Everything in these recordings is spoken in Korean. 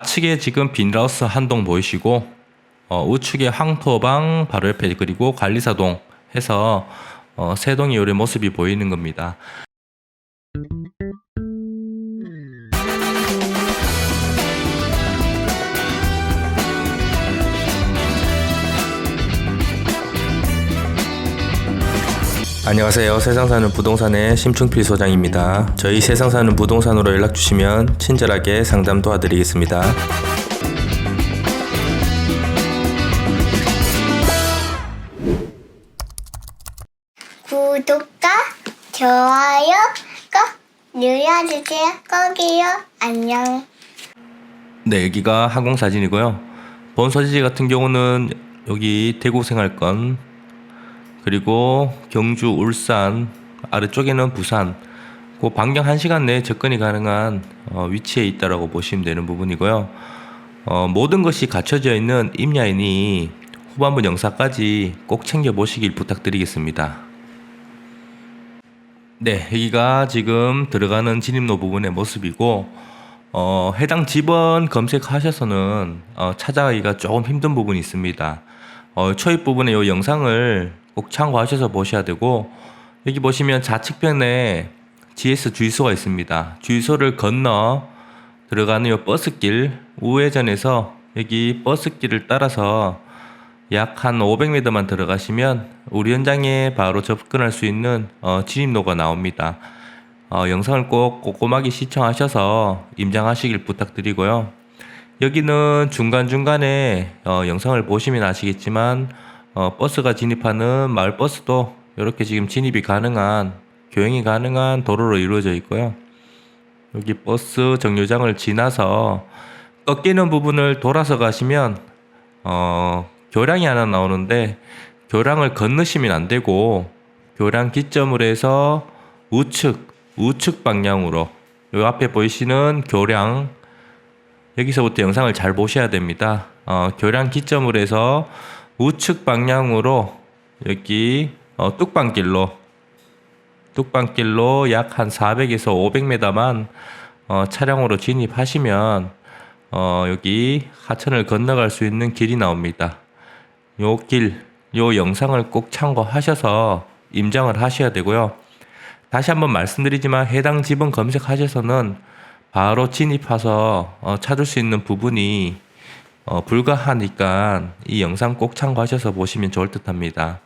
좌측에 지금 빈라우스 한동 보이시고 어, 우측에 황토방 바로 옆에 그리고 관리사동 해서 어, 세 동의 요리 모습이 보이는 겁니다. 안녕하세요. 세상 사는 부동산의 심충필 소장입니다. 저희 세상 사는 부동산으로 연락 주시면 친절하게 상담 도와드리겠습니다. 구독과 좋아요 꼭 눌러주세요. 꼭이요. 안녕. 네, 여기가 항공 사진이고요. 본 소재지 같은 경우는 여기 대구 생활권 그리고 경주, 울산 아래쪽에는 부산 그 반경 1시간 내에 접근이 가능한 어, 위치에 있다라고 보시면 되는 부분이고요. 어, 모든 것이 갖춰져 있는 임야이니 후반부 영상까지 꼭 챙겨 보시길 부탁드리겠습니다. 네, 여기가 지금 들어가는 진입로 부분의 모습이고 어, 해당 집원 검색하셔서는 어, 찾아가기가 조금 힘든 부분이 있습니다. 어, 초입 부분의 이 영상을 꼭 참고하셔서 보셔야 되고 여기 보시면 좌측편에 GS 주유소가 있습니다. 주유소를 건너 들어가는 이 버스길 우회전에서 여기 버스길을 따라서 약 한 500m만 들어가시면 우리 현장에 바로 접근할 수 있는 어, 진입로가 나옵니다. 어, 영상을 꼭 꼼꼼하게 시청하셔서 임장하시길 부탁드리고요. 여기는 중간중간에 어, 영상을 보시면 아시겠지만 어, 버스가 진입하는 마을 버스도 이렇게 지금 진입이 가능한 교행이 가능한 도로로 이루어져 있고요. 여기 버스 정류장을 지나서 꺾이는 부분을 돌아서 가시면 어, 교량이 하나 나오는데 교량을 건너시면 안 되고 교량 기점으로 해서 우측 우측 방향으로 요 앞에 보이시는 교량 여기서부터 영상을 잘 보셔야 됩니다. 어, 교량 기점으로 해서 우측 방향으로 여기 어, 뚝방길로 뚝방길로 약 한 400에서 500m만 어, 차량으로 진입하시면 어, 여기 하천을 건너갈 수 있는 길이 나옵니다. 요 길, 요 영상을 꼭 참고하셔서 임장을 하셔야 되고요. 다시 한번 말씀드리지만 해당 집은 검색하셔서는 바로 진입해서 어, 찾을 수 있는 부분이 어, 불가하니까 이 영상 꼭 참고하셔서 보시면 좋을 듯 합니다.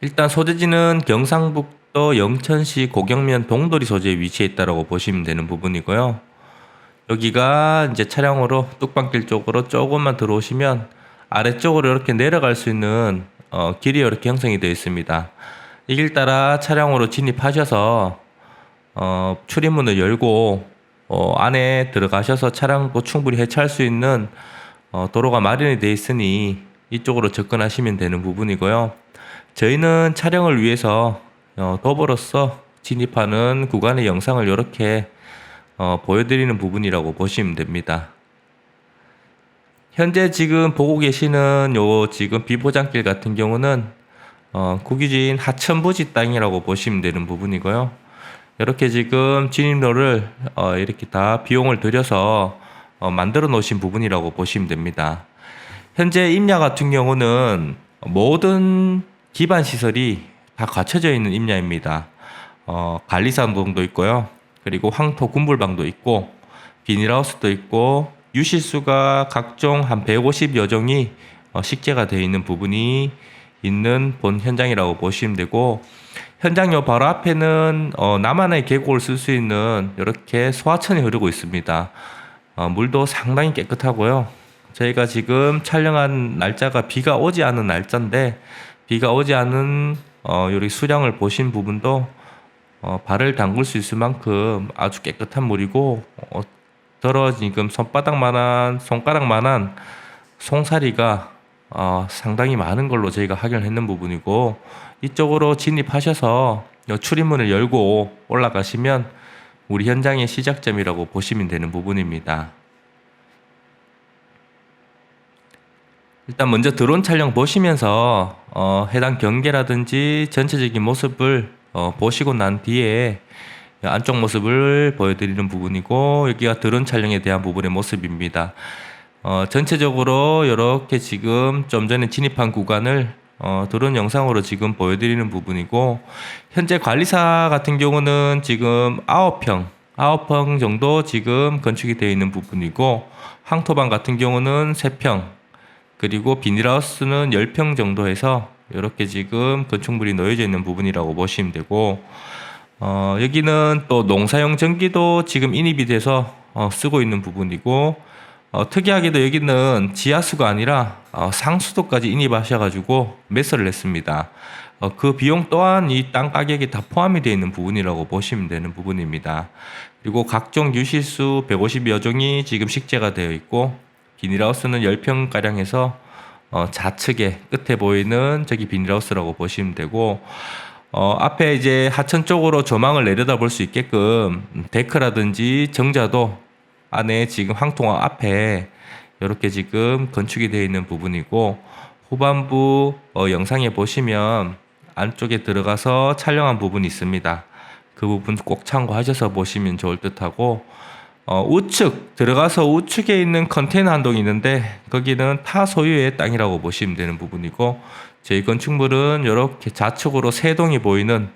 일단 소재지는 경상북도 영천시 고경면 동돌이 소재에 위치해 있다고 보시면 되는 부분이고요. 여기가 이제 차량으로 뚝방길 쪽으로 조금만 들어오시면 아래쪽으로 이렇게 내려갈 수 있는 어, 길이 이렇게 형성이 되어 있습니다. 이길 따라 차량으로 진입하셔서 어, 출입문을 열고 어, 안에 들어가셔서 차량도 충분히 해체할 수 있는 어, 도로가 마련이 되어 있으니 이쪽으로 접근하시면 되는 부분이고요. 저희는 촬영을 위해서 어, 도보로서 진입하는 구간의 영상을 이렇게 어, 보여드리는 부분이라고 보시면 됩니다. 현재 지금 보고 계시는 요 지금 비포장길 같은 경우는 어, 국유지인 하천부지 땅이라고 보시면 되는 부분이고요. 이렇게 지금 진입로를 어, 이렇게 다 비용을 들여서 어, 만들어 놓으신 부분이라고 보시면 됩니다. 현재 임야 같은 경우는 모든 기반 시설이 다 갖춰져 있는 임야입니다. 어, 관리사동도 있고요. 그리고 황토 군불방도 있고 비닐하우스도 있고 유실수가 각종 한 150여 종이 어, 식재가 되어 있는 부분이 있는 본 현장이라고 보시면 되고 현장 요 바로 앞에는 어, 나만의 계곡을 쓸 수 있는 이렇게 소하천이 흐르고 있습니다. 어, 물도 상당히 깨끗하고요. 저희가 지금 촬영한 날짜가 비가 오지 않은 날짜인데 비가 오지 않은 어, 요리 수량을 보신 부분도 어, 발을 담글 수 있을 만큼 아주 깨끗한 물이고 어, 더러 지금 손바닥만한 손가락만한 송사리가 어, 상당히 많은 걸로 저희가 확인했는 부분이고 이쪽으로 진입하셔서 요 출입문을 열고 올라가시면 우리 현장의 시작점이라고 보시면 되는 부분입니다. 일단 먼저 드론 촬영 보시면서 어, 해당 경계라든지 전체적인 모습을 어, 보시고 난 뒤에 안쪽 모습을 보여드리는 부분이고 여기가 드론 촬영에 대한 부분의 모습입니다. 어, 전체적으로 이렇게 지금 좀 전에 진입한 구간을 어, 드론 영상으로 지금 보여드리는 부분이고 현재 관리사 같은 경우는 지금 9평 9평 정도 지금 건축이 되어 있는 부분이고 항토방 같은 경우는 3평 그리고 비닐하우스는 10평 정도 해서 이렇게 지금 건축물이 놓여져 있는 부분이라고 보시면 되고 어, 여기는 또 농사용 전기도 지금 인입이 돼서 어, 쓰고 있는 부분이고 어, 특이하게도 여기는 지하수가 아니라 어, 상수도까지 인입하셔가지고 매설을 했습니다. 어, 그 비용 또한 이 땅 가격이 다 포함이 되어 있는 부분이라고 보시면 되는 부분입니다. 그리고 각종 유실수 150여 종이 지금 식재가 되어 있고 비닐하우스는 10평 가량 해서 어, 좌측에 끝에 보이는 저기 비닐하우스라고 보시면 되고 어, 앞에 이제 하천 쪽으로 조망을 내려다 볼 수 있게끔 데크라든지 정자도 안에 지금 황통화 앞에 이렇게 지금 건축이 되어 있는 부분이고 후반부 어, 영상에 보시면 안쪽에 들어가서 촬영한 부분이 있습니다. 그 부분 꼭 참고하셔서 보시면 좋을 듯하고 어, 우측 들어가서 우측에 있는 컨테이너 한 동이 있는데 거기는 타 소유의 땅이라고 보시면 되는 부분이고 저희 건축물은 이렇게 좌측으로 세 동이 보이는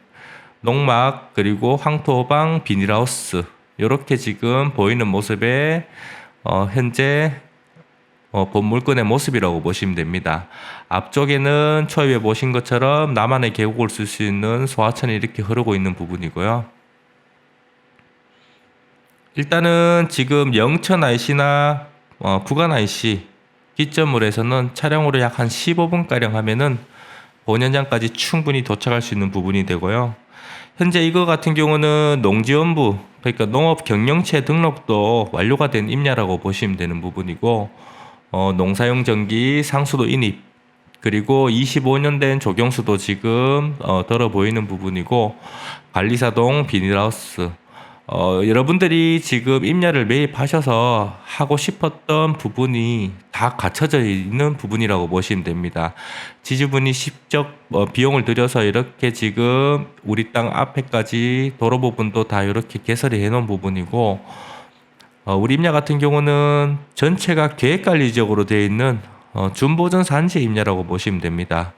농막 그리고 황토방 비닐하우스 이렇게 지금 보이는 모습의 어, 현재 어, 본 물건의 모습이라고 보시면 됩니다. 앞쪽에는 초입에 보신 것처럼 나만의 계곡을 쓸 수 있는 소하천이 이렇게 흐르고 있는 부분이고요. 일단은 지금 영천 IC나 어, 구간 IC 기점물에서는 차량으로 약 한 15분 가량 하면은 본 현장까지 충분히 도착할 수 있는 부분이 되고요. 현재 이거 같은 경우는 농지원부 그러니까 농업 경영체 등록도 완료가 된 임야라고 보시면 되는 부분이고 어, 농사용 전기 상수도 인입 그리고 25년 된 조경수도 지금 어, 들어 보이는 부분이고 관리사동 비닐하우스 어, 여러분들이 지금 임야를 매입하셔서 하고 싶었던 부분이 다 갖춰져 있는 부분이라고 보시면 됩니다. 지주분이 직접 어, 비용을 들여서 이렇게 지금 우리 땅 앞에까지 도로 부분도 다 이렇게 개설이 해놓은 부분이고 어, 우리 임야 같은 경우는 전체가 계획관리 지역으로 되어 있는 어, 준보전 산지 임야라고 보시면 됩니다.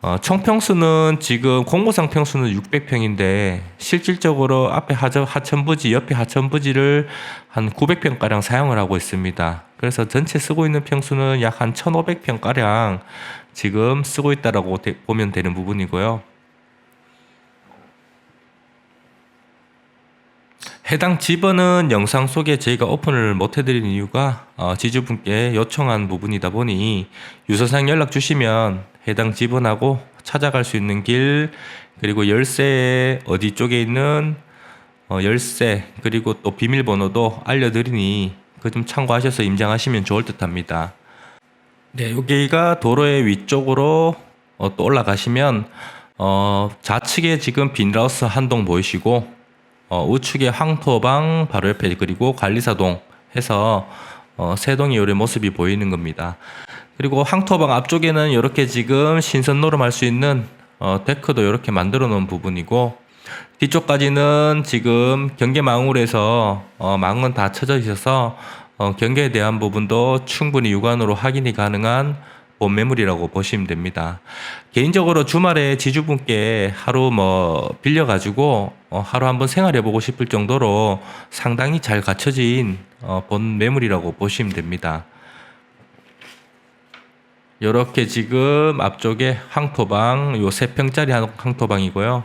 어, 총 평수는 지금 공모상 평수는 600평인데 실질적으로 앞에 하천, 하천부지 옆에 하천부지를 한 900평 가량 사용을 하고 있습니다. 그래서 전체 쓰고 있는 평수는 약 한 1,500평 가량 지금 쓰고 있다라고 되- 보면 되는 부분이고요. 해당 집원은 영상 속에 저희가 오픈을 못 해드린 이유가 어, 지주분께 요청한 부분이다 보니 유서상 연락 주시면 해당 집원하고 찾아갈 수 있는 길 그리고 열쇠 어디 쪽에 있는 어, 열쇠 그리고 또 비밀번호도 알려드리니 그 좀 참고하셔서 임장하시면 좋을 듯합니다. 네, 여기가 도로의 위쪽으로 어, 또 올라가시면 어, 좌측에 지금 빈라우스 한동 보이시고 어, 우측에 황토방 바로 옆에 그리고 관리사동 해서 어, 세 동의 요리 모습이 보이는 겁니다. 그리고 황토방 앞쪽에는 이렇게 지금 신선 노름할 수 있는 어, 데크도 이렇게 만들어 놓은 부분이고 뒤쪽까지는 지금 경계 망울에서 어, 망은 다 쳐져 있어서 어, 경계에 대한 부분도 충분히 육안으로 확인이 가능한 본 매물이라고 보시면 됩니다. 개인적으로 주말에 지주분께 하루 뭐 빌려가지고 어, 하루 한번 생활해 보고 싶을 정도로 상당히 잘 갖춰진 어, 본 매물이라고 보시면 됩니다. 이렇게 지금 앞쪽에 황토방 요 세 평짜리 한 황토방이고요.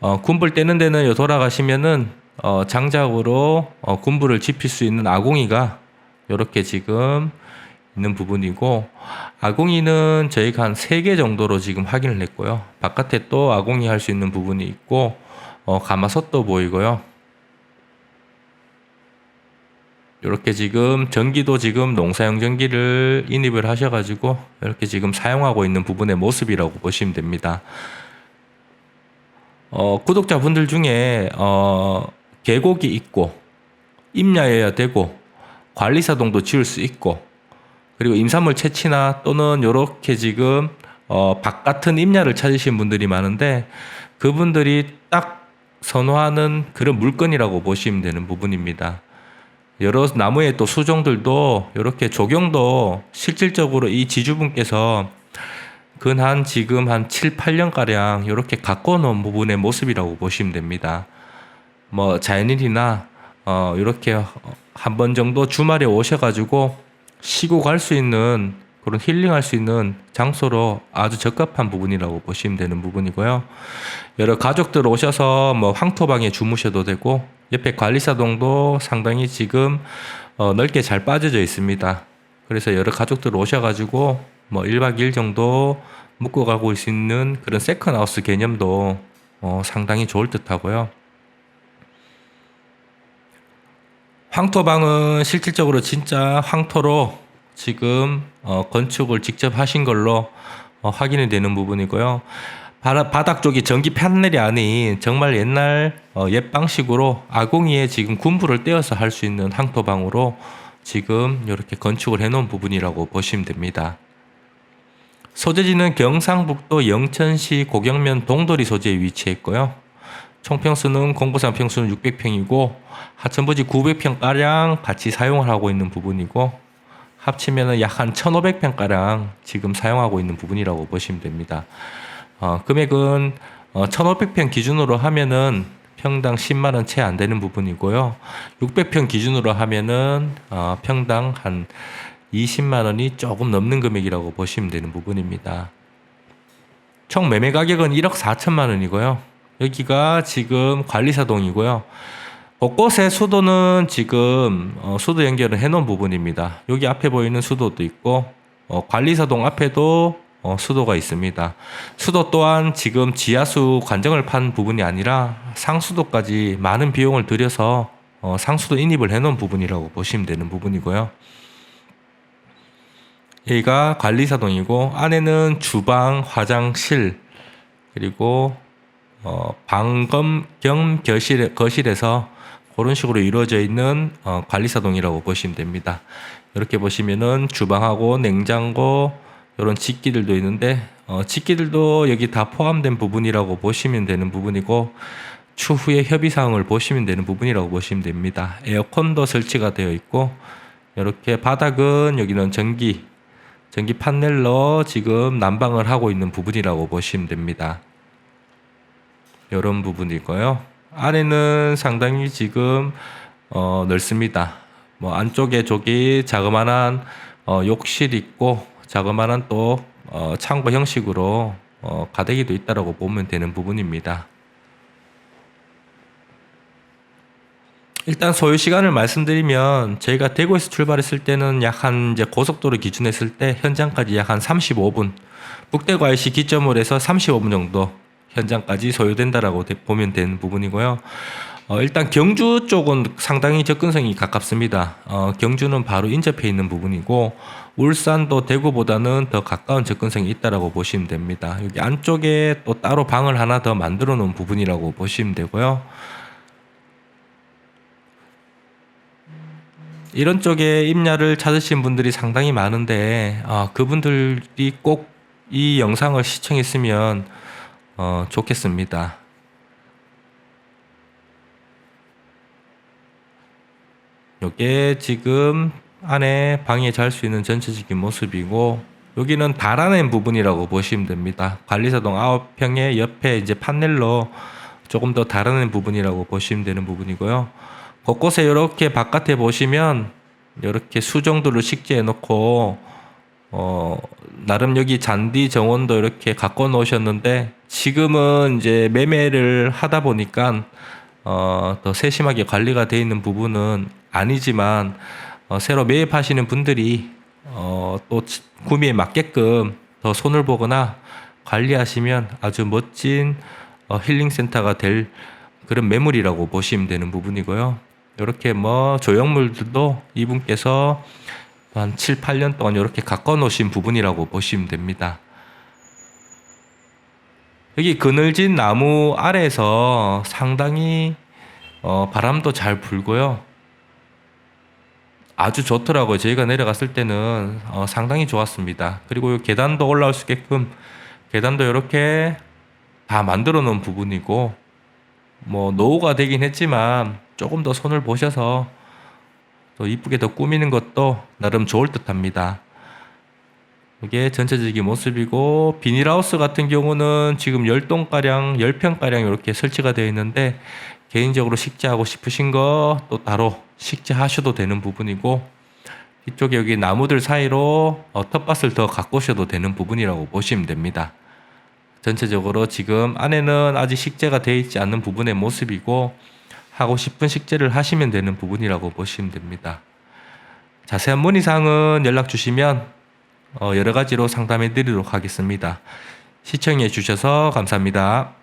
어, 군불 떼는 데는 요 돌아가시면은 어, 장작으로 어, 군불을 지필 수 있는 아궁이가 이렇게 지금 있는 부분이고 아궁이는 저희가 한 세 개 정도로 지금 확인을 했고요. 바깥에 또 아궁이 할 수 있는 부분이 있고 어, 가마솥도 보이고요. 이렇게 지금 전기도 지금 농사용 전기를 인입을 하셔가지고 이렇게 지금 사용하고 있는 부분의 모습이라고 보시면 됩니다. 어, 구독자분들 중에 어, 계곡이 있고 임야여야 되고 관리사동도 지을 수 있고 그리고 임산물 채취나 또는 이렇게 지금 어, 바깥은 임야를 찾으신 분들이 많은데 그분들이 딱 선호하는 그런 물건이라고 보시면 되는 부분입니다. 여러 나무의 또 수종들도 이렇게 조경도 실질적으로 이 지주분께서 근한 지금 한 7, 8년 가량 이렇게 가꿔 놓은 부분의 모습이라고 보시면 됩니다. 뭐 자연인이나 어 이렇게 한 번 정도 주말에 오셔가지고 쉬고 갈 수 있는 그런 힐링할 수 있는 장소로 아주 적합한 부분이라고 보시면 되는 부분이고요. 여러 가족들 오셔서 뭐 황토방에 주무셔도 되고 옆에 관리사동도 상당히 지금 어 넓게 잘 빠져져 있습니다. 그래서 여러 가족들 오셔가지고 뭐 1박 2일 정도 묵고 가고 수 있는 그런 세컨하우스 개념도 어 상당히 좋을 듯 하고요. 황토방은 실질적으로 진짜 황토로 지금 어, 건축을 직접 하신 걸로 어, 확인이 되는 부분이고요. 바닥 쪽이 전기 패널이 아닌 정말 옛날 어, 옛 방식으로 아궁이에 지금 군부를 떼어서 할 수 있는 황토방으로 지금 이렇게 건축을 해놓은 부분이라고 보시면 됩니다. 소재지는 경상북도 영천시 고경면 동돌이 소재에 위치해 있고요. 총평수는 공부산 평수는 600평이고 하천부지 900평 가량 같이 사용을 하고 있는 부분이고 합치면은 약한 1,500평 가량 지금 사용하고 있는 부분이라고 보시면 됩니다. 어, 금액은 어, 1,500평 기준으로 하면은 평당 10만 원 채 안 되는 부분이고요. 600평 기준으로 하면은 어, 평당 한 20만 원이 조금 넘는 금액이라고 보시면 되는 부분입니다. 총 매매 가격은 1억 4천만 원이고요. 여기가 지금 관리사동이고요. 곳곳에 수도는 지금 어, 수도 연결을 해놓은 부분입니다. 여기 앞에 보이는 수도도 있고 어, 관리사동 앞에도 어, 수도가 있습니다. 수도 또한 지금 지하수 관정을 판 부분이 아니라 상수도까지 많은 비용을 들여서 어, 상수도 인입을 해놓은 부분이라고 보시면 되는 부분이고요. 여기가 관리사동이고 안에는 주방, 화장실 그리고 어, 방검 겸 거실, 거실에서 그런 식으로 이루어져 있는 어, 관리사동이라고 보시면 됩니다. 이렇게 보시면은 주방하고 냉장고 이런 직기들도 있는데 어, 직기들도 여기 다 포함된 부분이라고 보시면 되는 부분이고 추후에 협의 사항을 보시면 되는 부분이라고 보시면 됩니다. 에어컨도 설치가 되어 있고 이렇게 바닥은 여기는 전기 전기 판넬로 지금 난방을 하고 있는 부분이라고 보시면 됩니다. 이런 부분이고요. 안에는 상당히 지금 어, 넓습니다. 뭐 안쪽에 저기 자그마한 어, 욕실 있고 자그마한 또 어, 창고 형식으로 어, 가대기도 있다라고 보면 되는 부분입니다. 일단 소요 시간을 말씀드리면 저희가 대구에서 출발했을 때는 약 한 이제 고속도로 기준했을 때 현장까지 약 한 35분, 북대구 IC 기점으로 해서 35분 정도 현장까지 소요된다라고 되- 보면 되는 부분이고요. 어, 일단 경주 쪽은 상당히 접근성이 가깝습니다. 어, 경주는 바로 인접해 있는 부분이고 울산도 대구보다는 더 가까운 접근성이 있다라고 보시면 됩니다. 여기 안쪽에 또 따로 방을 하나 더 만들어 놓은 부분이라고 보시면 되고요. 이런 쪽에 임야를 찾으신 분들이 상당히 많은데 아, 그분들이 꼭 이 영상을 시청했으면 어, 좋겠습니다. 요게 지금 안에 방에 잘 수 있는 전체적인 모습이고 여기는 달아낸 부분이라고 보시면 됩니다. 관리사동 9평의 옆에 이제 판넬로 조금 더 달아낸 부분이라고 보시면 되는 부분이고요. 곳곳에 이렇게 바깥에 보시면 이렇게 수정도를 식재해 놓고 어 나름 여기 잔디 정원도 이렇게 갖고 놓으셨는데 지금은 이제 매매를 하다 보니까 어 더 세심하게 관리가 돼 있는 부분은 아니지만 어, 새로 매입하시는 분들이 어 또 구매에 맞게끔 더 손을 보거나 관리하시면 아주 멋진 어, 힐링 센터가 될 그런 매물이라고 보시면 되는 부분이고요. 이렇게 뭐 조형물들도 이분께서 한 7, 8년 동안 이렇게 가꿔 놓으신 부분이라고 보시면 됩니다. 여기 그늘진 나무 아래에서 상당히 어, 바람도 잘 불고요. 아주 좋더라고요. 저희가 내려갔을 때는 어, 상당히 좋았습니다. 그리고 이 계단도 올라올 수 있게끔 계단도 이렇게 다 만들어 놓은 부분이고 뭐 노후가 되긴 했지만 조금 더 손을 보셔서 또 이쁘게 더 꾸미는 것도 나름 좋을 듯합니다. 이게 전체적인 모습이고 비닐하우스 같은 경우는 지금 10동가량, 10평가량 이렇게 설치가 되어 있는데 개인적으로 식재하고 싶으신 거 또 따로 식재하셔도 되는 부분이고 이쪽에 여기 나무들 사이로 어, 텃밭을 더 가꾸셔도 되는 부분이라고 보시면 됩니다. 전체적으로 지금 안에는 아직 식재가 되어 있지 않는 부분의 모습이고 하고 싶은 식재를 하시면 되는 부분이라고 보시면 됩니다. 자세한 문의사항은 연락 주시면 어, 여러 가지로 상담해 드리도록 하겠습니다. 시청해 주셔서 감사합니다.